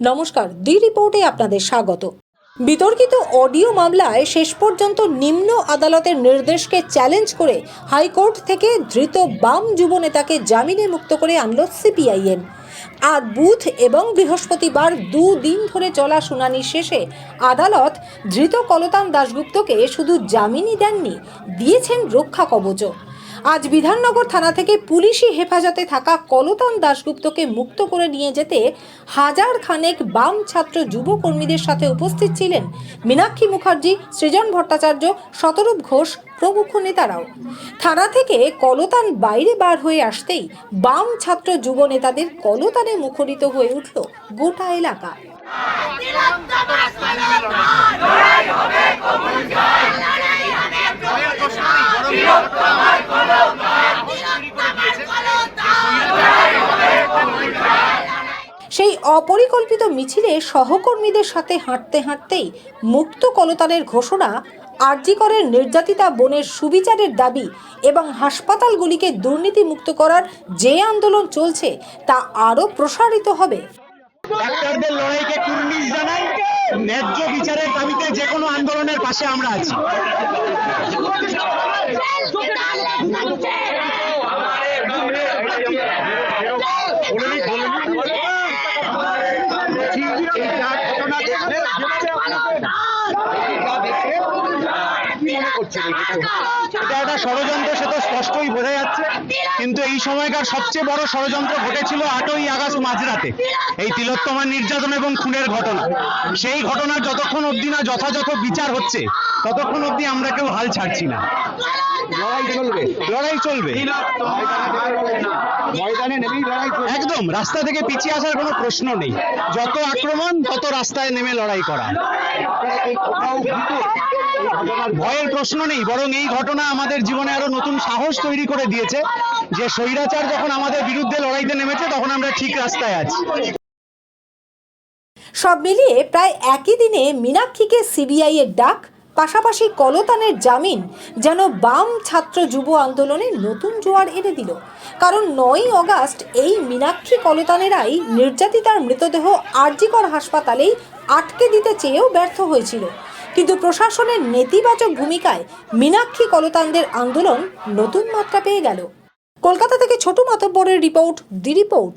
নমস্কার দি রিপোর্টে আপনাদের স্বাগত। বিতর্কিত অডিও মামলায় শেষ পর্যন্ত নিম্ন আদালতের নির্দেশকে চ্যালেঞ্জ করে হাইকোর্ট থেকে ধৃত বাম যুব নেতাকে জামিনে মুক্ত করে আনল সিপিআইএম। আর বুধ এবং বৃহস্পতিবার দুদিন ধরে চলা শুনানি শেষে আদালত ধৃত কলতান দাশগুপ্তকে শুধু জামিনই দেননি, দিয়েছেন রক্ষা কবচও। আজ বিধাননগর থানা থেকে পুলিশি হেফাজতে থাকা কলতান দাশগুপ্তকে মুক্ত করে নিয়ে যেতে হাজার খানেক বাম ছাত্র যুব কর্মীদের সাথে উপস্থিত ছিলেন মীনাক্ষী মুখার্জি, সৃজন ভট্টাচার্য, শতরূপ ঘোষ, প্রমুখ নেতারাও। থানা থেকে কলতান বাইরে বার হয়ে আসতেই বাম ছাত্র যুব নেতাদের কলতানে মুখরিত হয়ে উঠল গোটা এলাকা। অপরিকল্পিত মিছিলে সহকর্মীদের সাথে হাঁটতে হাঁটতেই মুক্ত কলতানের ঘোষণা আরজিকরের নির্যাতিতা বোনের সুবিচারের দাবি এবং হাসপাতালগুলিকে দুর্নীতিমুক্ত করার যে আন্দোলন চলছে তা আরও প্রসারিত হবে। ডাক্তারদের লড়াইকে কুর্নিশ জানাই ন্যায্য বিচারের দাবিতে যে কোনো আন্দোলনের পাশে আমরা আছি। এটা একটা ষড়যন্ত্র সে তো স্পষ্টই বোঝা যাচ্ছে। কিন্তু এই সময়কার সবচেয়ে বড় ষড়যন্ত্র ঘটেছিল আটই আগস্ট মাঝরাতে। এই তিলোত্তমার নির্যাতন এবং খুনের ঘটনা। সেই ঘটনার যতক্ষণ অবধি না যথাযথ বিচার হচ্ছে ততক্ষণ অবধি আমরা কেউ হাল ছাড়ছি না। লড়াই চলবে। লড়াই চলবে। ময়দানে নেমেই লড়াই একদম রাস্তা থেকে পিছিয়ে আসার কোনো প্রশ্ন নেই। যত আক্রমণ তত রাস্তায় নেমে লড়াই করা। ভয়ের প্রশ্ন নেই বরং এই ঘটনা আমাদের জীবনে আরও নতুন সাহস তৈরি করে দিয়েছে যে স্বৈরাচার যখন আমাদের বিরুদ্ধে লড়াইতে নেমেছে তখন আমরা ঠিক রাস্তায় আছি। সব মিলিয়ে প্রায় একই দিনে মীনাক্ষীকে সিবিআই এর ডাক পাশাপাশি কলতানের জামিন যেন বাম ছাত্র যুব আন্দোলনে নতুন জোয়ার এনে দিল। কারণ নয়ই অগাস্ট এই মীনাক্ষী কলতানেরাই নির্যাতিতার মৃতদেহ আরজিকর হাসপাতালেই আটকে দিতে চেয়েও ব্যর্থ হয়েছিল। কিন্তু প্রশাসনের নেতিবাচক ভূমিকায় মীনাক্ষী কলতানদের আন্দোলন নতুন মাত্রা পেয়ে গেল। কলকাতা থেকে ছোট মাতব্বরের রিপোর্ট, দি রিপোর্ট।